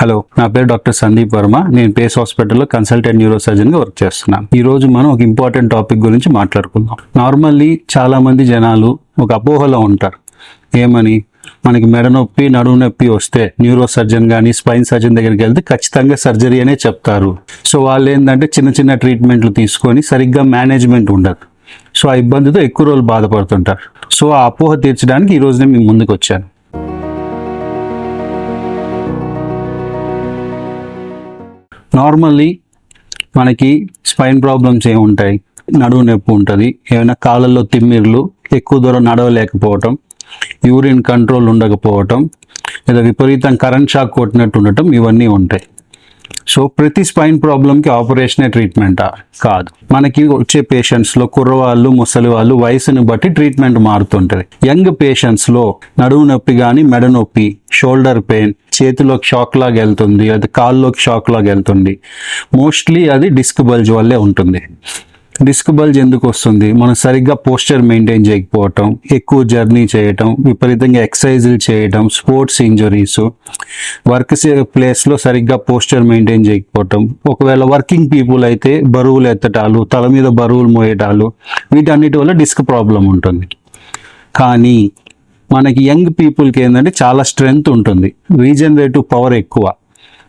Hello నా పేరు doctor Sandeep Varma. నేను పేస్ హాస్పిటల్లో కన్సల్టెంట్ న్యూరోసర్జన్గా వర్క్ చేస్తున్నాను ఈ రోజు మనం ఒక ఇంపార్టెంట్ టాపిక్ గురించి మాట్లాడుకుందాం. నార్మల్లీ చాలా మంది జనాలు ఒక అపోహలో ఉంటారు. ఏమని? మనకి మెడ నొప్పి నడుము నొప్పి వస్తే న్యూరో సర్జన్ కానీ స్పైన్ సర్జన్ దగ్గరికి వెళ్తే ఖచ్చితంగా సర్జరీ అనే చెప్తారు. సో వాళ్ళు ఏంటంటే చిన్న చిన్న ట్రీట్మెంట్లు తీసుకొని సరిగ్గా మేనేజ్మెంట్ ఉండదు. సో ఆ ఇబ్బందితో ఎక్కువ రోజులు బాధపడుతుంటారు. సో ఆ అపోహ తీర్చడానికి ఈ రోజు నేను మీ ముందుకు వచ్చాను. నార్మల్లీ మనకి స్పైన్ ప్రాబ్లమ్స్ ఏమి ఉంటాయి నడువు నొప్పి ఉంటుంది ఏమైనా కాళ్ళల్లో తిమ్మిర్లు ఎక్కువ దూరం నడవలేకపోవటం యూరిన్ కంట్రోల్ ఉండకపోవటం లేదా విపరీతం కరెంట్ షాక్ కొట్టినట్టు ఉండటం ఇవన్నీ ఉంటాయి. సో ప్రతి స్పైన్ ప్రాబ్లంకి ఆపరేషనే ట్రీట్మెంటా కాదు. మనకి వచ్చే పేషెంట్స్లో కుర్రవాళ్ళు ముసలి వాళ్ళు వయసుని బట్టి ట్రీట్మెంట్ మారుతుంటుంది. యంగ్ పేషెంట్స్లో నడుము నొప్పి కానీ మెడ నొప్పి షోల్డర్ పెయిన్ చేతిలోకి షాక్ లాగా వెళ్తుంది అది కాల్లోకి షాక్ లాగా వెళ్తుంది. మోస్ట్లీ అది డిస్క్ బల్జ్ వల్లే ఉంటుంది. డిస్క్ బల్జ్ ఎందుకు వస్తుంది? మనం సరిగ్గా పోస్చర్ మెయింటైన్ చేయకపోవటం ఎక్కువ జర్నీ చేయటం విపరీతంగా ఎక్సర్సైజులు చేయటం స్పోర్ట్స్ ఇంజరీస్ వర్క్ ప్లేస్లో సరిగ్గా పోస్చర్ మెయింటైన్ చేయకపోవటం ఒకవేళ వర్కింగ్ పీపుల్ అయితే బరువులు ఎత్తటాలు తల మీద బరువులు మోయటాలు వీటన్నిటి వల్ల డిస్క్ ప్రాబ్లం ఉంటుంది. కానీ మనకి యంగ్ పీపుల్కి ఏంటంటే చాలా స్ట్రెంగ్త్ ఉంటుంది. రీజనరేటివ్ పవర్ ఎక్కువ.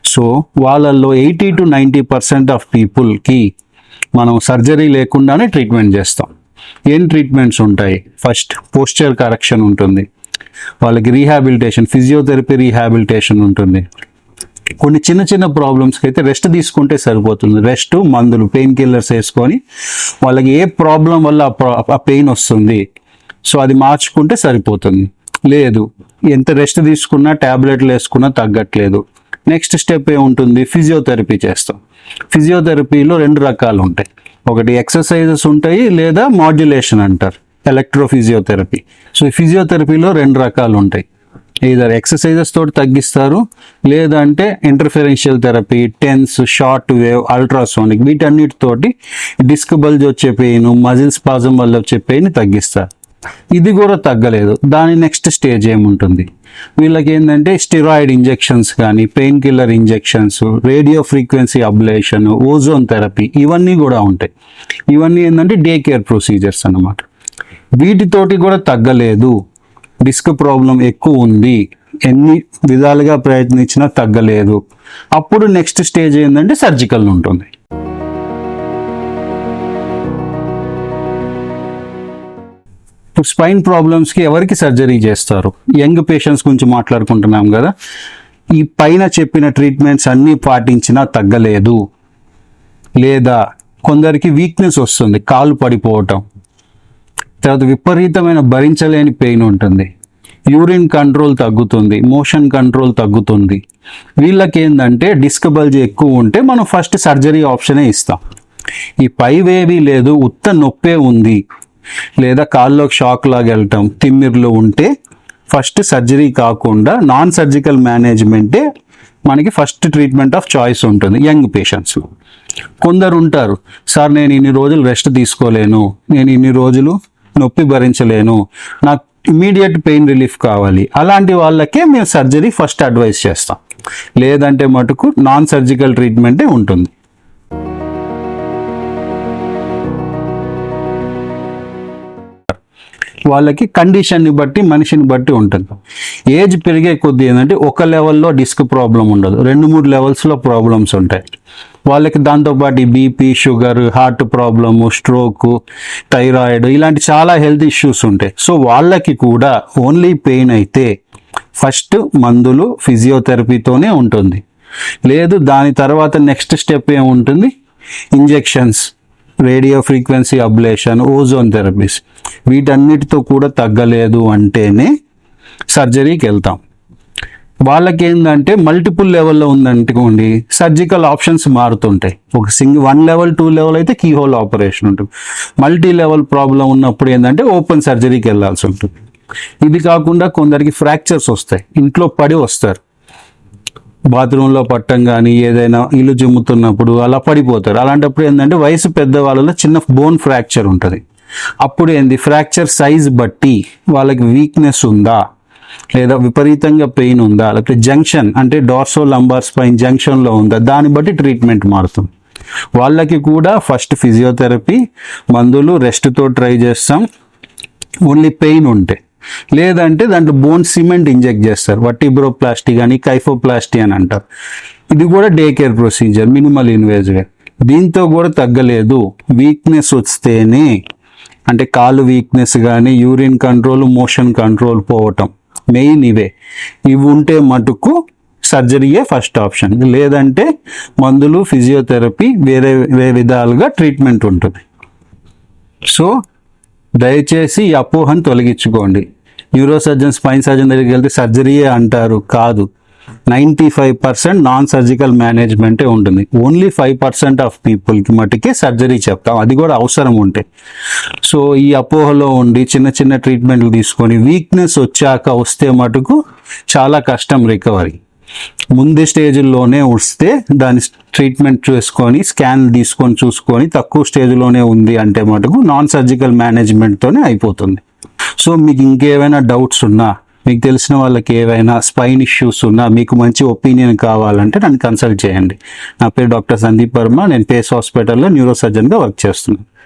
సో వాళ్ళల్లో eighty to ninety percent of పీపుల్కి మనం సర్జరీ లేకుండానే ట్రీట్మెంట్ చేస్తాం. ఏం ట్రీట్మెంట్స్ ఉంటాయి? ఫస్ట్ పోస్చర్ కరెక్షన్ ఉంటుంది. వాళ్ళకి రీహాబిలిటేషన్ ఫిజియోథెరపీ రీహాబిలిటేషన్ ఉంటుంది. కొన్ని చిన్న చిన్న ప్రాబ్లమ్స్కి అయితే రెస్ట్ తీసుకుంటే సరిపోతుంది. రెస్ట్ మందులు పెయిన్ కిల్లర్స్ వేసుకొని వాళ్ళకి ఏ ప్రాబ్లం వల్ల ఆ ప్రా- ఆ పెయిన్ వస్తుంది? సో అది మార్చుకుంటే సరిపోతుంది. లేదు ఎంత రెస్ట్ తీసుకున్నా ట్యాబ్లెట్లు వేసుకున్నా తగ్గట్లేదు. నెక్స్ట్ స్టెప్ ఏముంటుంది? ఫిజియోథెరపీ చేస్తాం. ఫిజియోథెరపీలో రెండు రకాలు ఉంటాయి. ఒకటి ఎక్సర్సైజెస్ ఉంటాయి లేదా మాడ్యులేషన్ అంటారు ఎలక్ట్రోఫిజియోథెరపీ. సో ఈ ఫిజియోథెరపీలో రెండు రకాలు ఉంటాయి. ఇదర్ ఎక్సర్సైజెస్ తోటి తగ్గిస్తారు లేదంటే interferential therapy TENS short wave ultrasonic వీటన్నిటితోటి disc bulge వచ్చే పెయిన్ మజిల్ స్పాజం వల్ల వచ్చే పెయిన్ తగ్గిస్తారు. ఇది కూడా తగ్గలేదు. దాని నెక్స్ట్ స్టేజ్ ఏముంటుంది? వీళ్ళకి ఏంటంటే స్టిరాయిడ్ ఇంజెక్షన్స్ కానీ pain killer injections radio frequency ablation ozone therapy ఇవన్నీ కూడా ఉంటాయి. ఇవన్నీ ఏంటంటే డే కేర్ ప్రొసీజర్స్ అన్నమాట. వీటితోటి కూడా తగ్గలేదు. డిస్క్ ప్రాబ్లం ఎక్కువ ఉంది. ఎన్ని విధాలుగా ప్రయత్నించినా తగ్గలేదు. అప్పుడు నెక్స్ట్ స్టేజ్ ఏంటంటే సర్జికల్ ఉంటుంది. స్పైన్ ప్రాబ్లమ్స్కి ఎవరికి సర్జరీ చేస్తారు? యంగ్ పేషెంట్స్ గురించి మాట్లాడుకుంటున్నాం కదా. ఈ పైన చెప్పిన ట్రీట్మెంట్స్ అన్నీ పాటించినా తగ్గలేదు. లేదా కొందరికి వీక్నెస్ వస్తుంది కాలు పడిపోవటం. తర్వాత విపరీతమైన భరించలేని పెయిన్ ఉంటుంది. యూరిన్ కంట్రోల్ తగ్గుతుంది మోషన్ కంట్రోల్ తగ్గుతుంది. వీళ్ళకి ఏంటంటే డిస్కబల్జ్ ఎక్కువ ఉంటే మనం ఫస్ట్ సర్జరీ ఆప్షనే ఇస్తాం. ఈ పైవేవి లేదు ఉత్త నొప్పే ఉంది. లేదా కాల్లో షాక్ లాగా వెళ్ళటం తిమ్మిర్లు ఉంటే ఫస్ట్ సర్జరీ కాకుండా నాన్ సర్జికల్ మేనేజ్మెంటే మనకి ఫస్ట్ ట్రీట్మెంట్ ఆఫ్ చాయిస్ ఉంటుంది యంగ్ పేషెంట్స్ కొందరు ఉంటారు సార్ నేను ఇన్ని రోజులు రెస్ట్ తీసుకోలేను నేను ఇన్ని రోజులు నొప్పి భరించలేను నాకు ఇమీడియట్ పెయిన్ రిలీఫ్ కావాలి. అలాంటి వాళ్ళకే మేము సర్జరీ ఫస్ట్ అడ్వైస్ చేస్తాం. లేదంటే మటుకు నాన్ సర్జికల్ ట్రీట్మెంటే ఉంటుంది. వాళ్ళకి కండిషన్ని బట్టి మనిషిని బట్టి ఉంటుంది. ఏజ్ పెరిగే కొద్దీ ఏంటంటే ఒక లెవెల్లో డిస్క్ ప్రాబ్లం ఉండదు. రెండు మూడు లెవెల్స్లో ప్రాబ్లమ్స్ ఉంటాయి. వాళ్ళకి దాంతోపాటు BP sugar heart problem stroke thyroid ఇలాంటి చాలా హెల్త్ ఇష్యూస్ ఉంటాయి. సో వాళ్ళకి కూడా ఓన్లీ పెయిన్ అయితే ఫస్ట్ మందులు ఫిజియోథెరపీతోనే ఉంటుంది. లేదు దాని తర్వాత నెక్స్ట్ స్టెప్ ఏముంటుంది? Injections. Radio frequency ablation ozone therapies. వీటన్నిటితో కూడా తగ్గలేదు అంటేనే సర్జరీకి వెళ్తాం. వాళ్ళకి ఏంటంటే మల్టిపుల్ లెవెల్లో ఉందనుకోండి సర్జికల్ ఆప్షన్స్ మారుతుంటాయి. ఒక single one level two level అయితే కీ హోల్ ఆపరేషన్ ఉంటుంది. మల్టీ లెవెల్ ప్రాబ్లం ఉన్నప్పుడు ఏంటంటే ఓపెన్ సర్జరీకి వెళ్ళాల్సి ఉంటుంది. ఇది కాకుండా కొందరికి ఫ్రాక్చర్స్ వస్తాయి. ఇంట్లో పడి వస్తారు. బాత్రూంలో పట్టం కానీ ఏదైనా ఇల్లు జిమ్ముతున్నప్పుడు అలా పడిపోతారు. అలాంటప్పుడు ఏంటంటే వయసు పెద్ద వాళ్ళలో చిన్న బోన్ ఫ్రాక్చర్ ఉంటుంది. అప్పుడు ఏంది? ఫ్రాక్చర్ సైజ్ బట్టి వాళ్ళకి వీక్నెస్ ఉందా? లేదా విపరీతంగా పెయిన్ ఉందా? లేకపోతే జంక్షన్ అంటే డార్సో లంబార్ స్పైన్ జంక్షన్లో ఉందా? దాన్ని బట్టి ట్రీట్మెంట్ మారుతుంది. వాళ్ళకి కూడా ఫస్ట్ ఫిజియోథెరపీ మందులు రెస్ట్తో ట్రై చేస్తాం. ఓన్లీ పెయిన్ ఉంటే. లేదంటే దాంట్లో బోన్ సిమెంట్ ఇంజెక్ట్ చేస్తారు. వట్టిబ్రోప్లాస్టీ కానీ కైఫోప్లాస్టీ అని అంటారు. ఇది కూడా day care procedure minimal invasive దీంతో కూడా తగ్గలేదు. వీక్నెస్ వస్తేనే అంటే కాలు వీక్నెస్ కానీ యూరిన్ కంట్రోల్ మోషన్ కంట్రోల్ పోవటం మెయిన్ ఇవే. ఇవి ఉంటే మటుకు సర్జరీయే ఫస్ట్ ఆప్షన్ లేదంటే మందులు ఫిజియోథెరపీ వేరే వేరే విధాలుగా ట్రీట్మెంట్ ఉంటుంది. సో దయచేసి ఈ అపోహను తొలగించుకోండి. న్యూరో సర్జన్ స్పైన్ సర్జన్ దగ్గరికి వెళ్తే సర్జరీయే అంటారు? కాదు. Ninety five percent non surgical మేనేజ్మెంటే ఉంటుంది. ఓన్లీ ఫైవ్ పర్సెంట్ ఆఫ్ పీపుల్కి మటుకే సర్జరీ చెప్తాం. అది కూడా అవసరం ఉంటే. సో ఈ అపోహలో ఉండి చిన్న చిన్న ట్రీట్మెంట్లు తీసుకొని వీక్నెస్ వచ్చాక వస్తే మటుకు చాలా కష్టం రికవరీ. ముందు స్టేజ్లోనే వస్తే దాని ట్రీట్మెంట్ చేసుకొని స్కాన్ తీసుకొని చూసుకొని తక్కువ స్టేజ్లోనే ఉంది అంటే మటుకు నాన్ సర్జికల్ మేనేజ్మెంట్తోనే అయిపోతుంది. సో మీకు ఇంకేమైనా డౌట్స్ ఉన్నా మీకు తెలిసిన వాళ్ళకి ఏవైనా స్పైన్ ఇష్యూస్ ఉన్నా మీకు మంచి ఒపీనియన్ కావాలంటే నన్ను కన్సల్ట్ చేయండి. నా పేరు డాక్టర్ సందీప్ వర్మ నేను పేస్ హాస్పిటల్లో న్యూరో సర్జన్గా వర్క్ చేస్తున్నాను.